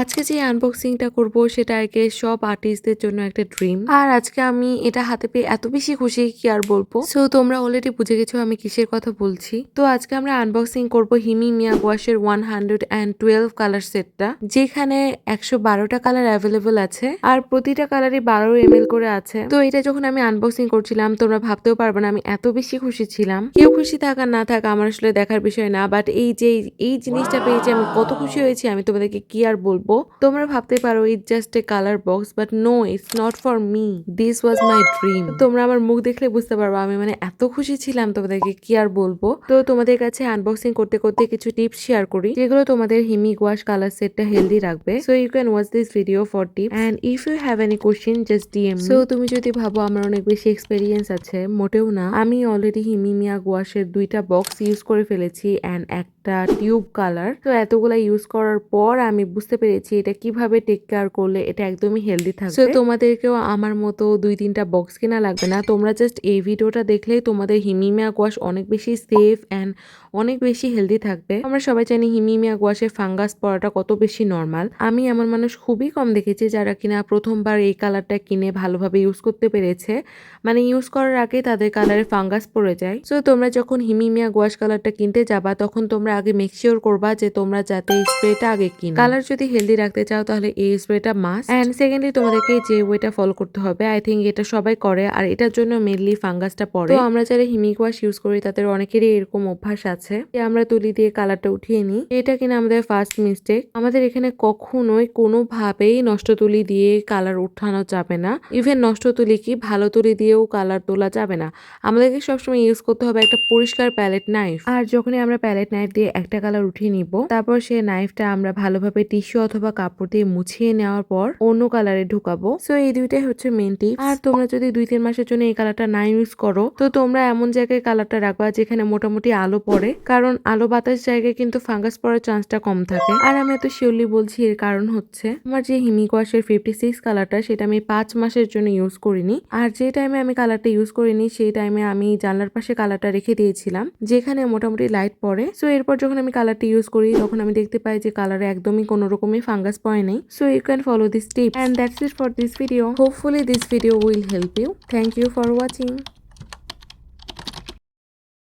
আজকে যে আনবক্সিংটা করব, সেটা আগে সব আর্টিস্টদের জন্য একটা ড্রিম আর আজকে আমি এটা হাতে পেয়ে এত বেশি খুশি কি আর বলব? সো তোমরা অলরেডি বুঝে গেছো আমি কিসের কথা বলছি। তো আজকে আমরা আনবক্সিং করব হিমি মিয়া ওয়াশের one hundred and twelve colour সেটটা যেখানে একশো বারোটা কালার অ্যাভেলেবল আছে, আর প্রতিটা কালারই বারো এম করে আছে। তো এটা যখন আমি আনবক্সিং করছিলাম, তোমরা ভাবতেও পারবে না আমি এত বেশি খুশি ছিলাম। কেউ খুশি থাক না থাকা, আমার আসলে দেখার বিষয় না বাট এই যে, এই জিনিসটা পেয়েছি আমি কত খুশি হয়েছি, আমি তোমাদেরকে কি আর বলব? তোমরা ভাবতে পারো it just a colour box but no it's not for me this was my dream তোমরা আমার মুখ দেখলে বুঝতে পারব, আমি মানে এত খুশি ছিলাম তোমাদেরকে, কি আর বলব? তো তোমাদের কাছে আনবক্সিং করতে করতে কিছু টিপস শেয়ার করি, যেগুলো তোমাদের হিমি ওয়াশ কালার সেটটা হেলদি রাখবে। So you can watch this video for tip and if you have any question just DM so তুমি যদি ভাবো আমার অনেক বেশি এক্সপেরিয়েন্স আছে, মোটেও না, আমি অলরেডি হিমি হিমিমিয়া ওয়াশের দুইটা বক্স ইউজ করে ফেলেছি অ্যান্ড একটা টিউব কালার তো এতগুলা ইউজ করার পর আমি বুঝতে পেরেছি এটা কীভাবে টেক কেয়ার করলে এটা একদমই হেলদি থাকবে। So, তোমাদেরকেও আমার মতো দুই তিনটা বক্স কেনা লাগবে না। তোমরা জাস্ট এই ভিডিওটা দেখলেই তোমাদের হিমিমিয়া ওয়াশ অনেক বেশি সেফ অ্যান্ড অনেক বেশি হেলদি থাকবে। আমরা সবাই জানি হিমিমিয়া ওয়াশে ফাঙ্গাস পড়াটা কত বেশি নর্মাল আমি এমন মানুষ খুবই কম দেখেছি যারা কিনা প্রথমবার এই কালারটা কিনে ভালোভাবে ইউজ করতে পেরেছে। মানে ইউজ করার আগে তাদের কালারে ফাঙ্গাস পড়ে যায়। সো তোমরা যখন হিমিমিয়া ওয়াশ কালারটা কিনতে যাবা তখন তোমরা আগে মেকশিওর করবা যে তোমরা যাতে স্প্রেটা আগে কিনো। কালার যদি হেলদি রাখতে চাও, তাহলে এই স্প্রেটা মাস্ট অ্যান্ড সেকেন্ডলি তোমাদেরকে যে ওয়েটা ফলো করতে হবে আই থিঙ্ক এটা সবাই করে, আর এটার জন্য মেনলি ফাঙ্গাসটা পড়ে তো আমরা যারা হিমিক ওয়াশ ইউজ করি, তাদের অনেকেরই এরকম অভ্যাস আছে। যে আমরা তুলি দিয়ে কালারটা উঠিয়ে নিই। এটা কিনা আমাদের ফার্স্ট মিস্টেক আমাদের এখানে কখনোই কোনোভাবেই নষ্ট তুলি দিয়ে কালার উঠানো যাবে না। ইভেন নষ্ট তুলি কি, ভালো তুলি দিয়েও কালার তোলা যাবে না। আমাদেরকে সবসময় ইউজ করতে হবে একটা পরিষ্কার প্যালেট নাইফ আর যখনই আমরা প্যালেট নাইফ দিয়ে একটা কালার উঠিয়ে নিব, তারপর সেই নাইফটা আমরা ভালোভাবে টিস্যু অথবা কাপড় দিয়ে মুছিয়ে নেওয়ার পর অন্য কালারে ঢুকাবো। সো এই দুইটাই হচ্ছে মেন টিপ আর তোমরা যদি দুই, তিন মাসের জন্য এই কালারটা না ইউজ করো, তো তোমরা এমন জায়গায় কালারটা রাখবা যেখানে মোটামুটি আলো পড়ে। কারণ আলো বাতাস জায়গায় কিন্তু ফাঙ্গাস পড়ার চান্সটা কম থাকে। আর আমি এত শিওরলি বলছি, এর কারণ হচ্ছে আমার যে হিমিক ওয়াশের ফিফটি সিক্স কালারটা সেটা আমি পাঁচ মাসের জন্য ইউজ করিনি। আর যে টাইমে আমি কালারটা ইউজ করিনি, সেই টাইমে আমি জানলার পাশে কালারটা রেখে দিয়েছিলাম, যেখানে মোটামুটি লাইট পড়ে। সো এরপর যখন আমি কালারটা ইউজ করি, তখন আমি দেখতে পাই যে কালারে একদমই কোনো রকমই fungus poisoning. So you can follow this tip, And that's it for this video. Hopefully this video will help you. Thank you for watching.